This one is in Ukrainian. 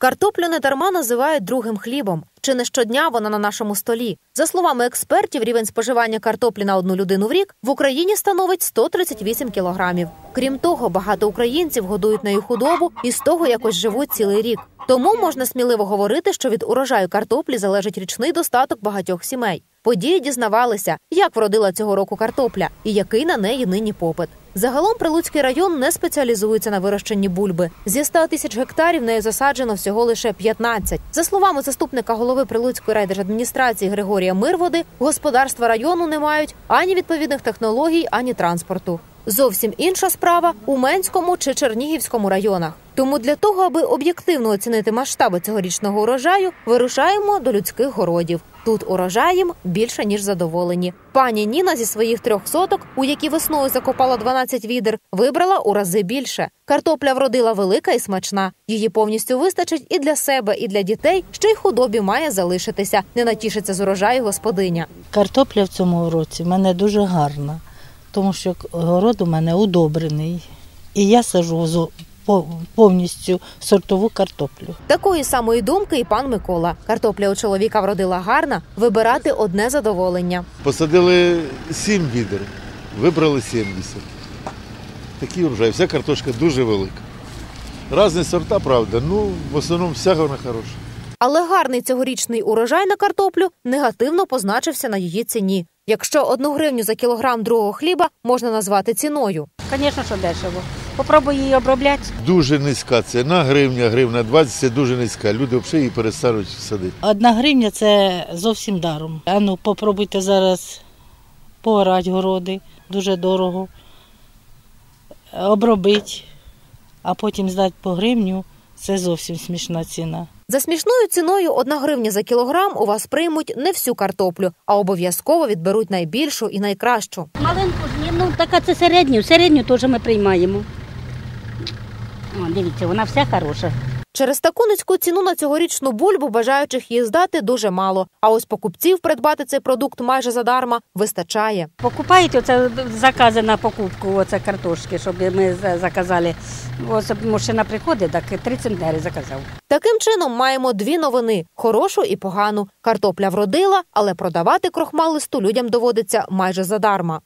Картоплю не дарма називають другим хлібом. Чи не щодня вона на нашому столі? За словами експертів, рівень споживання картоплі на одну людину в рік в Україні становить 138 кілограмів. Крім того, багато українців годують нею худобу і з того якось живуть цілий рік. Тому можна сміливо говорити, що від урожаю картоплі залежить річний достаток багатьох сімей. Події дізнавалися, як вродила цього року картопля і який на неї нині попит. Загалом Прилуцький район не спеціалізується на вирощенні бульби. Зі 100 тисяч гектарів нею засаджено всього лише 15. За словами заступника голови Прилуцької райдержадміністрації Григорія Мирводи, господарства району не мають ані відповідних технологій, ані транспорту. Зовсім інша справа у Менському чи Чернігівському районах. Тому для того, аби об'єктивно оцінити масштаби цьогорічного урожаю, вирушаємо до людських городів. Тут урожаєм більше ніж задоволені. Пані Ніна зі своїх трьох соток, у які весною закопала 12 відер, вибрала у рази більше. Картопля вродила велика і смачна. Її повністю вистачить і для себе, і для дітей. Ще й худобі має залишитися. Не натішиться з урожаю господиня. Картопля в цьому році в мене дуже гарна, тому що город у мене удобрений. І я сажу повністю сортову картоплю. Такої самої думки і пан Микола. Картопля у чоловіка вродила гарна, вибирати одне задоволення. Посадили 7 відер, вибрали 70. Такий урожай. Вся картошка дуже велика. Різні сорта, правда, ну в основному вся вона хороша. Але гарний цьогорічний урожай на картоплю негативно позначився на її ціні. Якщо одну гривню за кілограм другого хліба можна назвати ціною. Звісно, що дешево. Попробуй її обробляти. Дуже низька ціна, гривня, гривна 20 це дуже низька. Люди взагалі її перестають садити. Одна гривня це зовсім даром. А ну попробуйте зараз поорати городи, дуже дорого, обробити, а потім здати по гривню. Це зовсім смішна ціна. За смішною ціною одна гривня за кілограм у вас приймуть не всю картоплю, а обов'язково відберуть найбільшу і найкращу. Маленьку ж ні, ну така це середню. Середню теж ми приймаємо. О, дивіться, вона вся хороша. Через таку низьку ціну на цьогорічну бульбу бажаючих її здати дуже мало. А ось покупців придбати цей продукт майже задарма вистачає. Покупають оце закази на покупку, оце картошки, щоб ми заказали. Ось мужчина приходить, так 3 центнери заказав. Таким чином маємо дві новини: хорошу і погану. Картопля вродила, але продавати крохмалисту людям доводиться майже задарма.